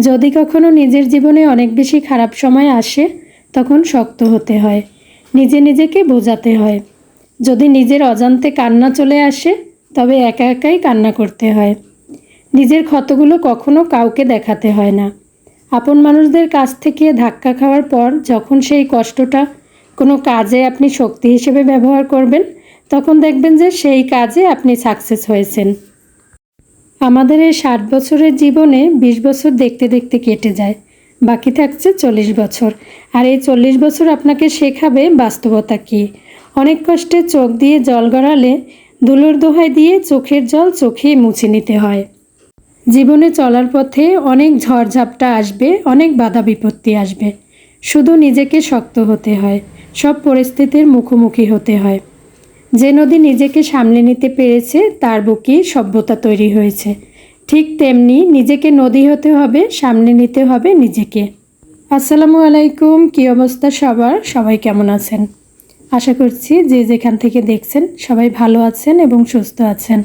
যদি কখনো নিজের জীবনে অনেক বেশি খারাপ সময় আসে, তখন শক্ত হতে হয়, নিজে নিজেকে বোঝাতে হয়। যদি নিজের অজান্তে কান্না চলে আসে, তবে একা একাই কান্না করতে হয়। নিজের ক্ষতগুলো কখনো কাউকে দেখাতে হয় না। আপন মানুষদের কাছ থেকে ধাক্কা খাওয়ার পর যখন সেই কষ্টটা কোনো কাজে আপনি শক্তি হিসেবে ব্যবহার করবেন, তখন দেখবেন যে সেই কাজে আপনি সাকসেস হয়েছেন। আমাদের এই ষাট বছরের জীবনে বিশ বছর দেখতে দেখতে কেটে যায়। বাকি থাকছে চল্লিশ বছর। আর এই চল্লিশ বছর আপনাকে শেখাবে বাস্তবতা কী? অনেক কষ্টে চোখ দিয়ে জল গড়ালে, দুলোর দোহায় দিয়ে চোখের জল চোখেই মুছে নিতে হয়। জীবনে চলার পথে অনেক ঝড়ঝাপটা আসবে, অনেক বাধা বিপত্তি আসবে। শুধু নিজেকে শক্ত হতে হয়, সব পরিস্থিতির মুখোমুখি হতে হয়। যে নদী নিজেকে সামলে নিতে পেরেছে, তার বুকেই সভ্যতা তৈরি হয়েছে। ঠিক তেমনি নিজেকে নদী হতে হবে সামনে নিতে হবে নিজেকে। আসসালামু আলাইকুম, কী অবস্থা সবার? সবাই কেমন আছেন? আশা করছি যে যেখান থেকে দেখছেন, সবাই ভালো আছেন এবং সুস্থ আছেন।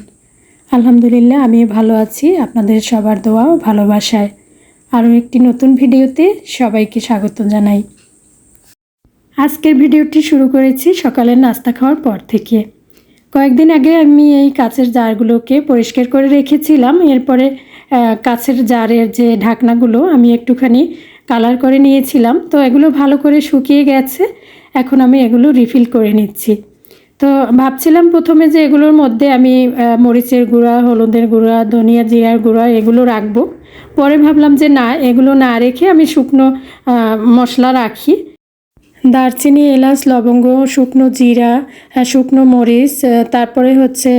আলহামদুলিল্লাহ, আমিও ভালো আছি। আপনাদের সবার দোয়া ভালোবাসায় আরও একটি নতুন ভিডিওতে সবাইকে স্বাগত জানাই। আজকের ভিডিওটি শুরু করেছি সকালের নাস্তা খাওয়ার পর থেকে। কয়েকদিন আগে আমি এই কাচের জারগুলোকে পরিষ্কার করে রেখেছিলাম। এরপরে কাচের জারের যে ঢাকনাগুলো আমি একটুখানি কালার করে নিয়েছিলাম। তো এগুলো ভালো করে শুকিয়ে গেছে। এখন আমি এগুলো রিফিল করে নিচ্ছি। তো ভাবছিলাম প্রথমে যে এগুলোর মধ্যে আমি মরিচের গুঁড়া, হলুদের গুঁড়া, ধনিয়া জিরার গুঁড়া এগুলো রাখব। পরে ভাবলাম যে না, এগুলো না রেখে আমি শুকনো মশলা রাখি। দারচিনি, এলাচ, লবঙ্গ, শুকনো জিরা শুকনো মরিচ তারপরে হচ্ছে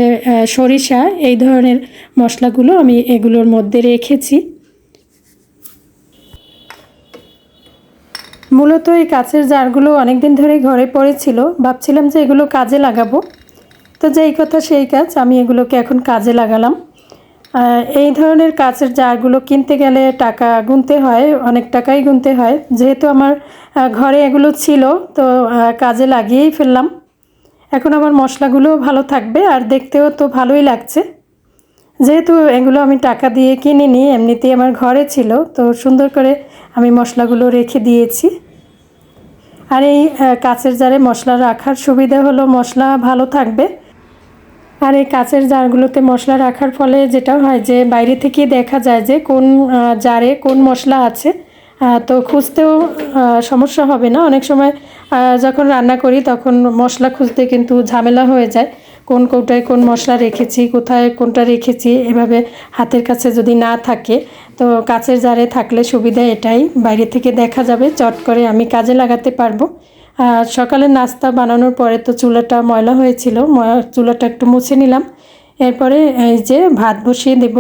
সরিষা, এই ধরনের মশলাগুলো আমি এগুলোর মধ্যে রেখেছি। মূলত এই কাছের জারগুলো অনেক দিন ধরে ঘরে পড়েছিল। ভাবছিলাম যে এগুলো কাজে লাগাবো। তো যেই কথা সেই কাজ, আমি এগুলোকে এখন কাজে লাগালাম। এই ধরনের কাচের জারগুলো কিনতে গেলে টাকা গুনতে হয়, অনেক টাকাই গুনতে হয়। যেহেতু আমার ঘরে এগুলো ছিল, তো কাজে লাগিয়েই ফেললাম। এখন আমার মশলাগুলোও ভালো থাকবে আর দেখতেও তো ভালোই লাগছে। যেহেতু এগুলো আমি টাকা দিয়ে কিনিনি, এমনিতেই আমার ঘরে ছিল, তো সুন্দর করে আমি মশলাগুলো রেখে দিয়েছি। আর এই কাচের জারে মশলা রাখার সুবিধা হলো মশলা ভালো থাকবে। আর এই কাঁচের জারগুলোতে মশলা রাখার ফলে যেটা হয় যে বাইরে থেকে দেখা যায় যে কোন জারে কোন মশলা আছে তো খুঁজতেও সমস্যা হবে না। অনেক সময় যখন রান্না করি তখন মশলা খুঁজতে কিন্তু ঝামেলা হয়ে যায়। কোন কৌটায় কোন মশলা রেখেছি, কোথায় কোনটা রেখেছি, এভাবে হাতের কাছে যদি না থাকে, তো কাচের জারে থাকলে সুবিধা এটাই। বাইরে থেকে দেখা যাবে, চট করে আমি কাজে লাগাতে পারব। আর সকালে নাস্তা বানানোর পরে তো চুলাটা ময়লা হয়েছিল চুলাটা একটু মুছে নিলাম। এরপরে এই যে ভাত বসিয়ে দেব।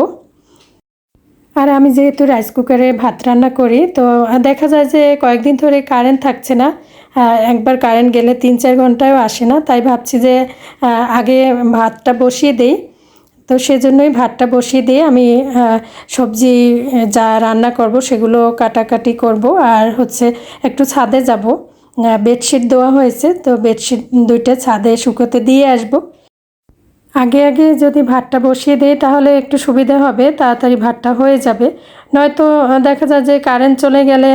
আর আমি যেহেতু রাইস কুকারে ভাত রান্না করি, তো দেখা যায় যে কয়েকদিন ধরে কারেন্ট থাকছে না। একবার কারেন্ট গেলে তিন চার ঘন্টায়ও আসে না, তাই ভাবছি যে আগে ভাতটা বসিয়ে দেই। তো সেজন্যই ভাতটা বসিয়ে দিয়ে আমি সবজি যা রান্না করব সেগুলো কাটাকাটি করব। আর হচ্ছে একটু ছাদে যাব। বেডশিট দেওয়া হয়েছে, তো বেডশিট দুইটা ছাদে শুকোতে দিয়ে আসব। আগে আগে যদি ভাতটা বসিয়ে দিই তাহলে একটু সুবিধা হবে, তাড়াতাড়ি ভাতটা হয়ে যাবে। নয়তো দেখা যায় যে কারেন্ট চলে গেলে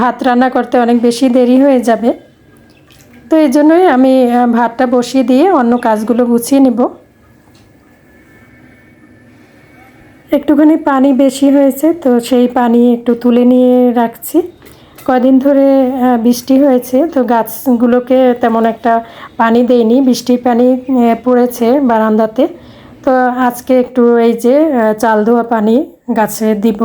ভাত রান্না করতে অনেক বেশি দেরি হয়ে যাবে। তো এই জন্যই আমি ভাতটা বসিয়ে দিয়ে অন্য কাজগুলো গুছিয়ে নিব। একটুখানি পানি বেশি হয়েছে, তো সেই পানি একটু তুলে নিয়ে রাখছি। কদিন ধরে বৃষ্টি হয়েছে, তো গাছগুলোকে তেমন একটা পানি দেয়নি। বৃষ্টির পানি পড়েছে বারান্দাতে। তো আজকে একটু এই যে চাল ধোয়া পানি গাছে দিব।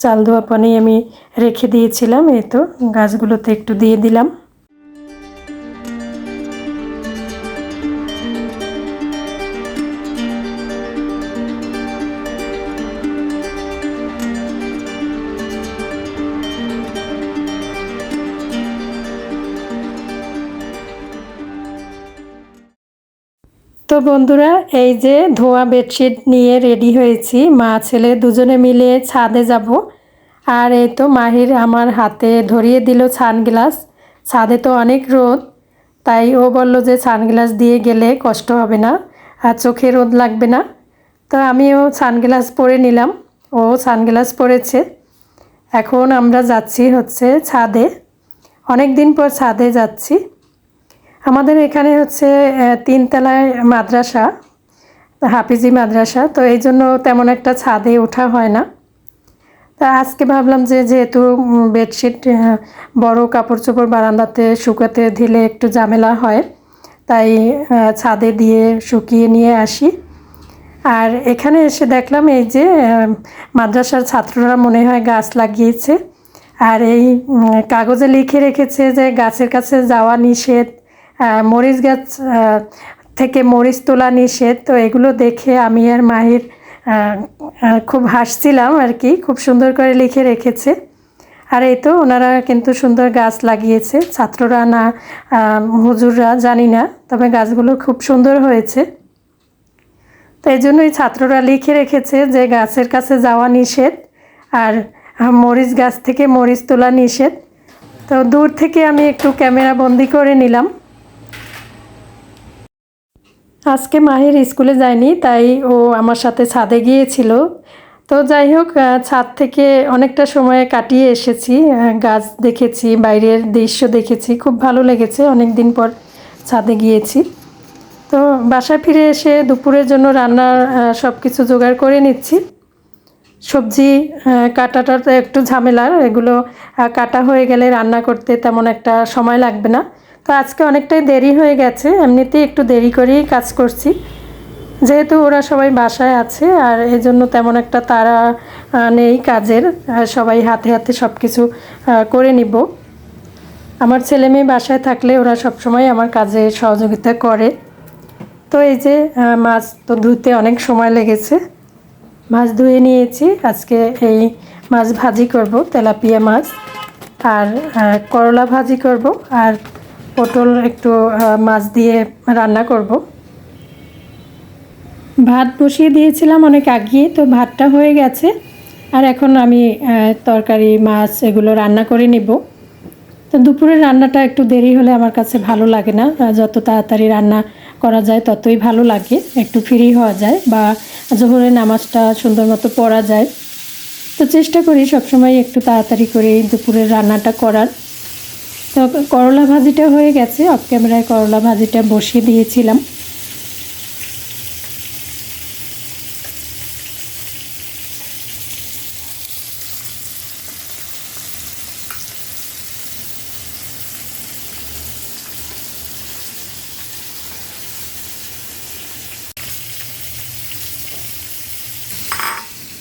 চাল ধোয়া পানি আমি রেখে দিয়েছিলাম, এই তো গাছগুলোতে একটু দিয়ে দিলাম। তো বন্ধুরা, এই যে ধোয়া বেডশিট নিয়ে রেডি হয়েছি। মা, ছেলে দুজনে মিলে ছাদে যাব। আর এই তো মাহির আমার হাতে ধরিয়ে দিল সানগ্লাস ছাদে তো অনেক রোদ, তাই ও বলল যে সানগ্লাস দিয়ে গেলে কষ্ট হবে না আর চোখে রোদ লাগবে না। তো আমিও সানগ্লাস পরে নিলাম, ও সানগ্লাস পরেছে। এখন আমরা যাচ্ছি হচ্ছে ছাদে। অনেক দিন পর ছাদে যাচ্ছি। আমাদের এখানে হচ্ছে তিনতলায় মাদ্রাসা, হাফিজি মাদ্রাসা, তো এই জন্য তেমন একটা ছাদে ওঠা হয় না। তা আজকে ভাবলাম যে যেহেতু বেডশিট বড় কাপড় চোপড় বারান্দাতে শুকাতে দিলে একটু ঝামেলা হয়, তাই ছাদে দিয়ে শুকিয়ে নিয়ে আসি। আর এখানে এসে দেখলাম এই যে মাদ্রাসার ছাত্ররা মনে হয় গাছ লাগিয়েছে, আর এই কাগজে লিখে রেখেছে যে গাছের কাছে যাওয়া নিষেধ মরিচ গাছ থেকে মরিচ তোলা নিষেধ। তো এগুলো দেখে আমি আর মাহির খুব হাসছিলাম আর কি, খুব সুন্দর করে লিখে রেখেছে। আর এই তো ওনারা কিন্তু সুন্দর গাছ লাগিয়েছে। ছাত্ররা না হুজুররা জানি না, তবে গাছগুলো খুব সুন্দর হয়েছে। তো এই জন্যই ছাত্ররা লিখে রেখেছে যে গাছের কাছে যাওয়া নিষেধ আর মরিচ গাছ থেকে মরিচ তোলা নিষেধ। তো দূর থেকে আমি একটু ক্যামেরা বন্দি করে নিলাম। আজকে মাহির স্কুলে যায়নি, তাই ও আমার সাথে ছাদে গিয়েছিল। তো যাই হোক ছাদ থেকে অনেকটা সময় কাটিয়ে এসেছি গাছ দেখেছি, বাইরের দৃশ্য দেখেছি, খুব ভালো লেগেছে অনেক দিন পর ছাদে গিয়েছি। তো বাসায় ফিরে এসে দুপুরের জন্য রান্নার সব কিছু জোগাড় করে নিচ্ছি। সবজি কাটাটা তো একটু ঝামেলার, এগুলো কাটা হয়ে গেলে রান্না করতে তেমন একটা সময় লাগবে না। তো আজকে অনেকটাই দেরি হয়ে গেছে, এমনিতেই একটু দেরি করেই কাজ করছি। যেহেতু ওরা সবাই বাসায় আছে, আর এই জন্য তেমন একটা তারা নেই কাজের সবাই হাতে হাতে সব কিছু করে নিব। আমার ছেলে মেয়ে বাসায় থাকলে ওরা সবসময় আমার কাজে সহযোগিতা করে। তো এই যে মাছ তো ধুতে অনেক সময় লেগেছে। মাছ ধুয়ে নিয়েছি, আজকে এই মাছ ভাজি করব, তেলাপিয়া মাছ। আর করলা ভাজি করব, আর পটল একটু মাছ দিয়ে রান্না করব। ভাত বসিয়ে দিয়েছিলাম অনেক আগিয়ে তো ভাতটা হয়ে গেছে। আর এখন আমি তরকারি, মাছ এগুলো রান্না করে নেব। তো দুপুরের রান্নাটা একটু দেরি হলে আমার কাছে ভালো লাগে না। যত তাড়াতাড়ি রান্না করা যায় ততই ভালো লাগে। একটু ফ্রি হওয়া যায় বা জোহরের নামাজটা সুন্দর মতো পড়া যায়। তো চেষ্টা করি সবসময় একটু তাড়াতাড়ি করে দুপুরের রান্নাটা করার। তো করলা ভাজিটা হয়ে গেছে অফ ক্যামেরায় করলা ভাজিটা বসিয়ে দিয়েছিলাম।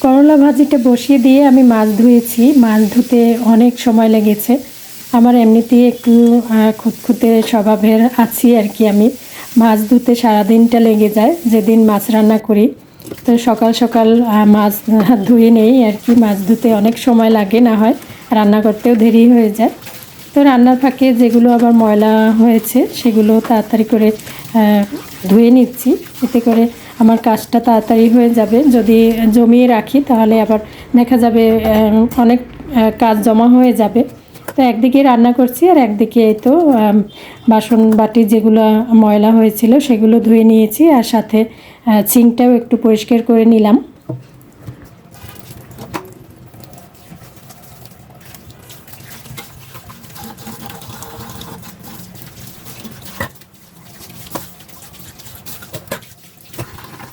করলা ভাজিটা বসিয়ে দিয়ে আমি মাছ ধুয়েছি। মাছ ধুতে অনেক সময় লেগেছে। আমার এমনিতেই একটু খুঁতখুঁতে স্বভাবের আছি আর কি আমি। মাছ ধুতে সারাদিনটা লেগে যায়, যেদিন মাছ রান্না করি। তো সকাল সকাল মাছ ধুয়ে নেই আর কি, মাছ ধুতে অনেক সময় লাগে, না হয় রান্না করতেও দেরি হয়ে যায়। তো রান্নার ফাঁকে যেগুলো আবার ময়লা হয়েছে, সেগুলো তাড়াতাড়ি করে ধুয়ে নিচ্ছি। এতে করে আমার কাজটা তাড়াতাড়ি হয়ে যাবে। যদি জমিয়ে রাখি, তাহলে আবার দেখা যাবে অনেক কাজ জমা হয়ে যাবে। তো একদিকে রান্না করছি আর একদিকে এই তো বাসন বাটি যেগুলো ময়লা হয়েছিল সেগুলো ধুয়ে নিয়েছি আর সাথে ছিংটাও একটু পরিষ্কার করে নিলাম।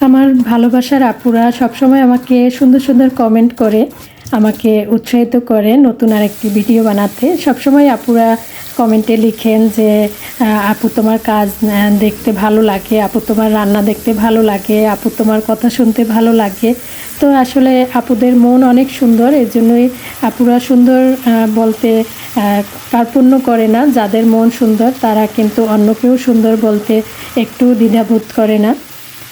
আমার ভালোবাসার আপুরা সবসময় আমাকে সুন্দর সুন্দর কমেন্ট করে। আমাকে উৎসাহিত করে নতুন আরেকটি ভিডিও বানাতে। সবসময় আপুরা কমেন্টে লিখেন যে আপু তোমার কাজ দেখতে ভালো লাগে, আপু তোমার রান্না দেখতে ভালো লাগে, আপু তোমার কথা শুনতে ভালো লাগে। তো আসলে আপুদের মন অনেক সুন্দর, এর জন্যই আপুরা সুন্দর বলতে কার্পণ্য করে না। যাদের মন সুন্দর, তারা কিন্তু অন্যকেও সুন্দর বলতে একটু দ্বিধাবোধ করে না।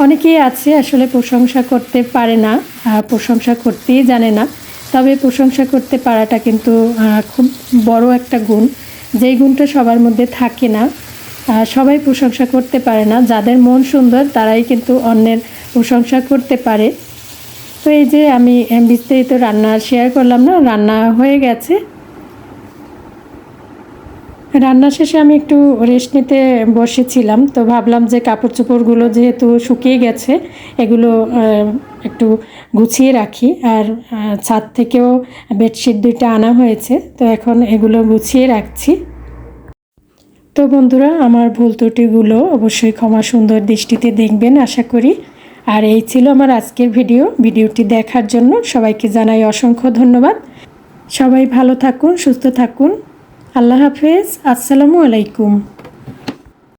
অনেকেই আছে আসলে প্রশংসা করতে পারে না প্রশংসা করতেই জানে না। তবে প্রশংসা করতে পারাটা কিন্তু খুব বড় একটা গুণ। যেই গুণটা সবার মধ্যে থাকে না সবাই প্রশংসা করতে পারে না। যাদের মন সুন্দর, তারাই কিন্তু অন্যের প্রশংসা করতে পারে। তো এই যে আমি বিস্তারিত রান্না শেয়ার করলাম না, রান্না হয়ে গেছে। রান্না শেষে আমি একটু রেস্ট নিতে বসেছিলাম, তো ভাবলাম যে কাপড় চোপড়গুলো যেহেতু শুকিয়ে গেছে, এগুলো একটু গুছিয়ে রাখি আর ছাদ থেকেও বেডশিট দুইটা আনা হয়েছে, তো এখন এগুলো গুছিয়ে রাখছি। তো বন্ধুরা, আমার ভুল ত্রুটিগুলো অবশ্যই ক্ষমা সুন্দর দৃষ্টিতে দেখবেন, আশা করি। আর এই ছিল আমার আজকের ভিডিও। ভিডিওটি দেখার জন্য সবাইকে জানাই অসংখ্য ধন্যবাদ। সবাই ভালো থাকুন, সুস্থ থাকুন। আল্লাহ হাফেজ। আসসালামু আলাইকুম।